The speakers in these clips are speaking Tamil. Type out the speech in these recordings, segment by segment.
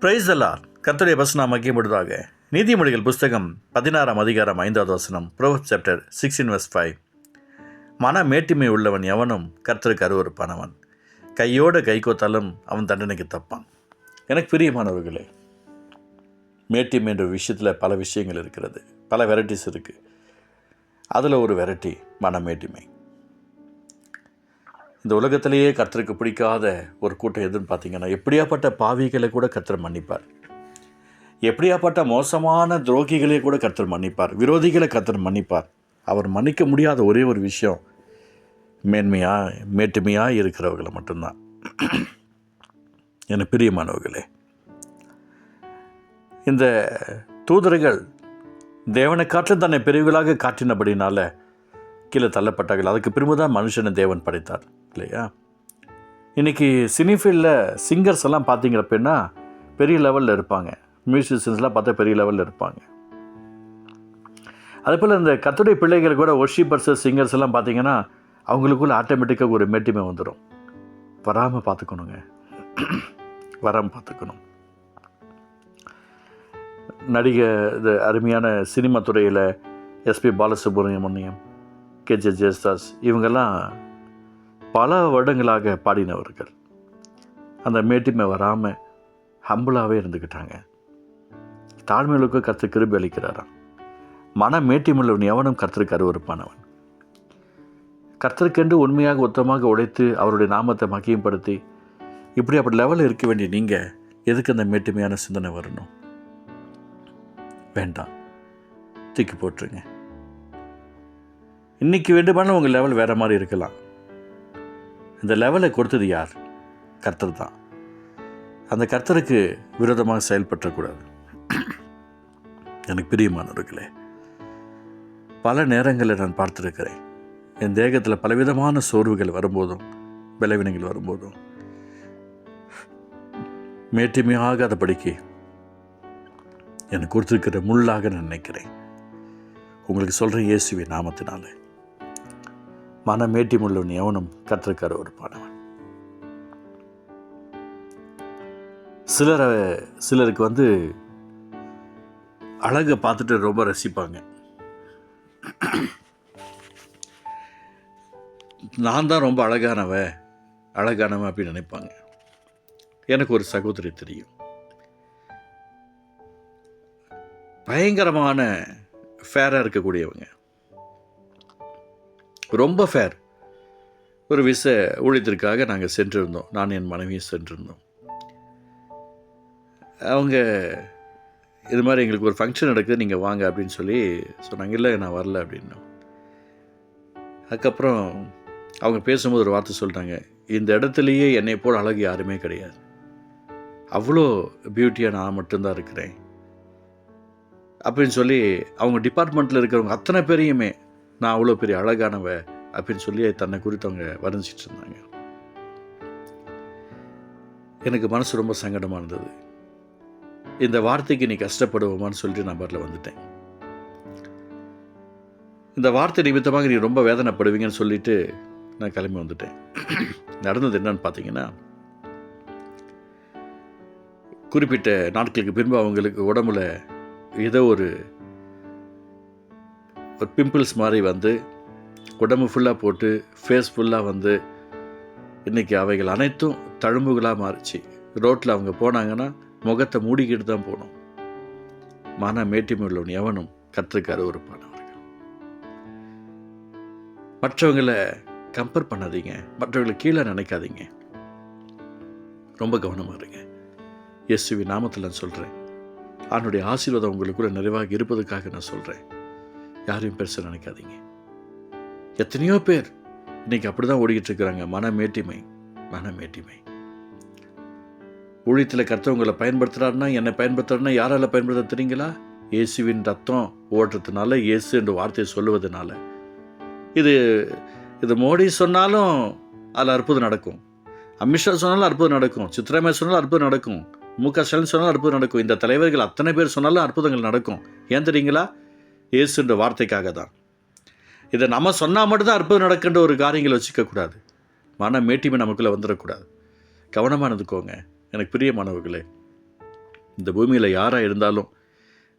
பிரைஸ் அல்லார் கர்த்தருடைய வசனம் மகிமைப்படுவதாக. நீதிமொழிகள் புஸ்தகம் பதினாறாம் அதிகாரம் ஐந்தாவது வசனம் proverb chapter sixteen verse five மன மேட்டிமை உள்ளவன் எவனும் கர்த்தருக்கு அருவறுப்பானவன் கையோடு கைகோத்தாலும் அவன் தண்டனைக்கு தப்பான். எனக்கு பிரியமானவர்களே மேட்டிமை என்ற விஷயத்தில் பல விஷயங்கள் இருக்கிறது. பல வெரைட்டிஸ் இருக்குது அதில் ஒரு வெரைட்டி மனமேட்டிமை இந்த உலகத்திலேயே கர்த்தருக்கு பிடிக்காத ஒரு கூட்டம் எதுன்னு பார்த்தீங்கன்னா எப்படியாப்பட்ட பாவிகளை கூட கர்த்தர் மன்னிப்பார். எப்படியாப்பட்ட மோசமான துரோகிகளை கூட கர்த்தர் மன்னிப்பார். விரோதிகளை கர்த்தர் மன்னிப்பார். அவர் மன்னிக்க முடியாத ஒரே ஒரு விஷயம் மேன்மையாக மேட்டுமையாக இருக்கிறவர்களை மட்டும்தான். என பிரியமானவர்களே இந்த தூதர்கள் தேவனை காற்று தன்னை பெரியவர்களாக காட்டினபடினால கீழே தள்ளப்பட்டார்கள். அதுக்கு பிறகு தான் மனுஷனை தேவன் படைத்தார். இல்லையா? இன்றைக்கி சினிஃபீல்டில் சிங்கர்ஸ் எல்லாம் பார்த்தீங்கிறப்பன்னா பெரிய லெவலில் இருப்பாங்க. மியூசிஷியன்ஸ்லாம் பார்த்தா பெரிய லெவலில் இருப்பாங்க. அதே போல் இந்த கத்துடைய பிள்ளைகள் கூட ஒர்ஷிப்பர்ஸ் சிங்கர்ஸ் எல்லாம் பார்த்தீங்கன்னா அவங்களுக்குள்ள ஆட்டோமேட்டிக்காக ஒரு மேட்டிமை வந்துடும் வராமல் பார்த்துக்கணுங்க. வராமல் பார்த்துக்கணும். நடிகை இது அருமையான சினிமா துறையில் SP Balasubrahmanyam K J Jesudas இவங்கெல்லாம் பல வருடங்களாக பாடினவர்கள். அந்த மேட்டிமை வராமல் ஹம்புளாகவே இருந்துக்கிட்டாங்க தாழ்மைகளுக்கு கற்று கிருபி அளிக்கிறாராம். மன மேட்டிமுள்ளவன் எவனும் கர்த்தருக்கு அருவருப்பானவன். கர்த்தருக்கென்று உண்மையாக உத்தமாக உழைத்து அவருடைய நாமத்தை மக்கியப்படுத்தி இப்படி அப்படி லெவலில் இருக்க வேண்டிய நீங்கள் எதுக்கு அந்த மேட்டுமையான சிந்தனை வரணும்? வேண்டாம். தூக்கி போட்டுருங்க. இன்னைக்கு வேண்டுமானால் உங்கள் லெவல் வேறு மாதிரி இருக்கலாம். இந்த லெவலை கொடுத்தது யார்? கர்த்தர் தான். அந்த கர்த்தருக்கு விரோதமாக செயல்பற்றக்கூடாது. எனக்கு பிரியமானவர்களே பல நேரங்களில் நான் பார்த்துருக்கிறேன். என் தேகத்தில் பலவிதமான சோர்வுகள் வரும்போதும் பலவீனங்கள் வரும்போதும் மேட்டுமையாகாதபடிக்கு எனக்கு கொடுத்துருக்கிற முள்ளாக நான் நினைக்கிறேன். உங்களுக்கு சொல்கிறேன் இயேசுவி நாமத்தினாலே. மன மேட்டி எவனும் கற்றுக்கிற ஒரு பாடவன். சிலரை சிலருக்கு வந்து அழகை பார்த்துட்டு ரொம்ப ரசிப்பாங்க. நான் தான் ரொம்ப அழகானவ அழகானவன் அப்படின்னு நினைப்பாங்க. எனக்கு ஒரு சகோதரி தெரியும். பயங்கரமான ஃபேராக இருக்கக்கூடியவங்க. ரொம்ப ஃபேர் ஒரு விச ஊழியத்திற்காக நாங்கள் சென்றிருந்தோம். நான் என் மனைவியும் சென்றிருந்தோம். அவங்க இது மாதிரி எங்களுக்கு ஒரு ஃபங்க்ஷன் நடக்குது நீங்கள் வாங்க அப்படின்னு சொல்லி சொன்னாங்க. இல்லை நான் வரல அப்படின்னோம். அதுக்கப்புறம் அவங்க பேசும்போது ஒரு வார்த்தை சொல்கிறாங்க இந்த இடத்துலையே என்னை போல் அழகு யாருமே கிடையாது. அவ்வளோ பியூட்டியாக நான் மட்டும்தான் இருக்கிறேன். அப்படின்னு சொல்லி அவங்க டிபார்ட்மெண்ட்டில் இருக்கிறவங்க அத்தனை பேரையுமே நான் அவ்வளோ பெரிய அழகானவ அப்படின்னு சொல்லி தன்னை குறித்து அவங்க வர்ணிச்சிட்டு இருந்தாங்க. எனக்கு மனசு ரொம்ப சங்கடமாக இருந்தது. இந்த வார்த்தைக்கு நீ கஷ்டப்படுவோமான்னு சொல்லிட்டு நான் பாட்டில் வந்துட்டேன். இந்த வார்த்தை நிமித்தமாக நீ ரொம்ப வேதனைப்படுவீங்கன்னு சொல்லிட்டு நான் கிளம்பி வந்துட்டேன். நடந்தது என்னன்னு பார்த்தீங்கன்னா குறிப்பிட்ட நாட்களுக்கு பின்பு அவங்களுக்கு உடம்புல ஏதோ ஒரு ஒரு பிம்பிள்ஸ் மாதிரி வந்து உடம்பு ஃபுல்லாக போட்டு ஃபேஸ் ஃபுல்லாக வந்து இன்றைக்கி அவைகள் அனைத்தும் தழும்புகளாக மாறிச்சு. ரோட்டில் அவங்க போனாங்கன்னா முகத்தை மூடிக்கிட்டு தான் போகணும். மன மேட்டிமுள்ளவன் எவனும் கற்றுக்கு அருவறுப்பானவர்கள் மற்றவங்களை கம்பேர் பண்ணாதீங்க. மற்றவங்களை கீழே நினைக்காதீங்க. ரொம்ப கவனமாக இருங்க. எஸ்வி நாமத்தில் நான் சொல்கிறேன் அவனுடைய ஆசீர்வாதம் உங்களுக்குள்ள நிறைவாக இருப்பதுக்காக நான் சொல்கிறேன் யாரையும் பெருசாக நினைக்காதீங்க. எத்தனையோ பேர் இன்னைக்கு அப்படி தான் ஓடிக்கிட்டு இருக்கிறாங்க. மனமேட்டிமை மனமேட்டிமை. ஊழியத்தில் கர்த்தவங்களை பயன்படுத்துகிறாருன்னா என்னை பயன்படுத்துறாருன்னா யாரால் பயன்படுத்த தெரியுங்களா? இயேசுவின் ரத்தம் ஓடுறதுனால இயேசு என்ற வார்த்தையை சொல்லுவதனால. இது இது மோடி சொன்னாலும் அதில் அற்புதம் நடக்கும். அமித்ஷா சொன்னாலும் அற்புதம் நடக்கும். சித்ராமே சொன்னாலும் அற்புதம் நடக்கும். மு க ஸ்டாலின் சொன்னாலும் அற்புதம் நடக்கும். இந்த தலைவர்கள் அத்தனை பேர் சொன்னாலும் அற்புதங்கள் நடக்கும். ஏன் தெரியுங்களா? இயேசுன்ற வார்த்தைக்காக தான் இதை நம்ம சொன்னால் மட்டும்தான் அற்புதம் நடக்கின்ற ஒரு காரியங்களை வச்சுக்கக்கூடாது. மன மேட்டிமை நமக்குள்ளே வந்துடக்கூடாது. கவனமாக இருந்துக்கோங்க எனக்கு பிரியமானவர்களே இந்த பூமியில் யாராக இருந்தாலும்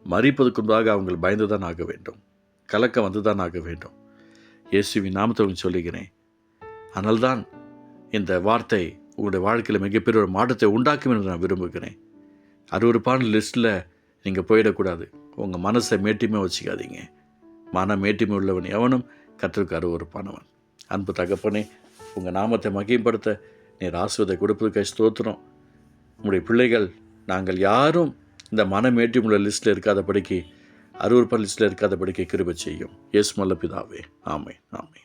மறிப்பதற்கு முன்பாக அவங்கள் பயந்து தான் ஆக வேண்டும். கலக்கம் வந்து தான் ஆக வேண்டும். இயேசுவின் நாமத்தை சொல்லுகிறேன். அதனால்தான் இந்த வார்த்தை உங்களுடைய வாழ்க்கையில் மிகப்பெரிய ஒரு மாற்றத்தை உண்டாக்கும் என்று நான் விரும்புகிறேன். அறுவறுப்பான லிஸ்ட்டில் நீங்கள் போயிடக்கூடாது. உங்கள் மனசை மேட்டிமே வச்சுக்காதீங்க. மன மேட்டிமை உள்ளவன் எவனும் கற்றுக்கு அருவறுப்பானவன் அன்பு தகப்பனே உங்கள் நாமத்தை மகிம்படுத்த நீர் ஆசுவதை கொடுப்பதுக்கு ஸ்தோத்திரம். உங்களுடைய பிள்ளைகள் நாங்கள் யாரும் இந்த மன மேட்டிமுள்ள லிஸ்ட்டில் இருக்காதபடிக்கு அருவறுப்பான லிஸ்ட்டில் இருக்காதபடிக்கு கிருபை செய்யும். எஸ் மல்ல பிதாவே ஆமை ஆமை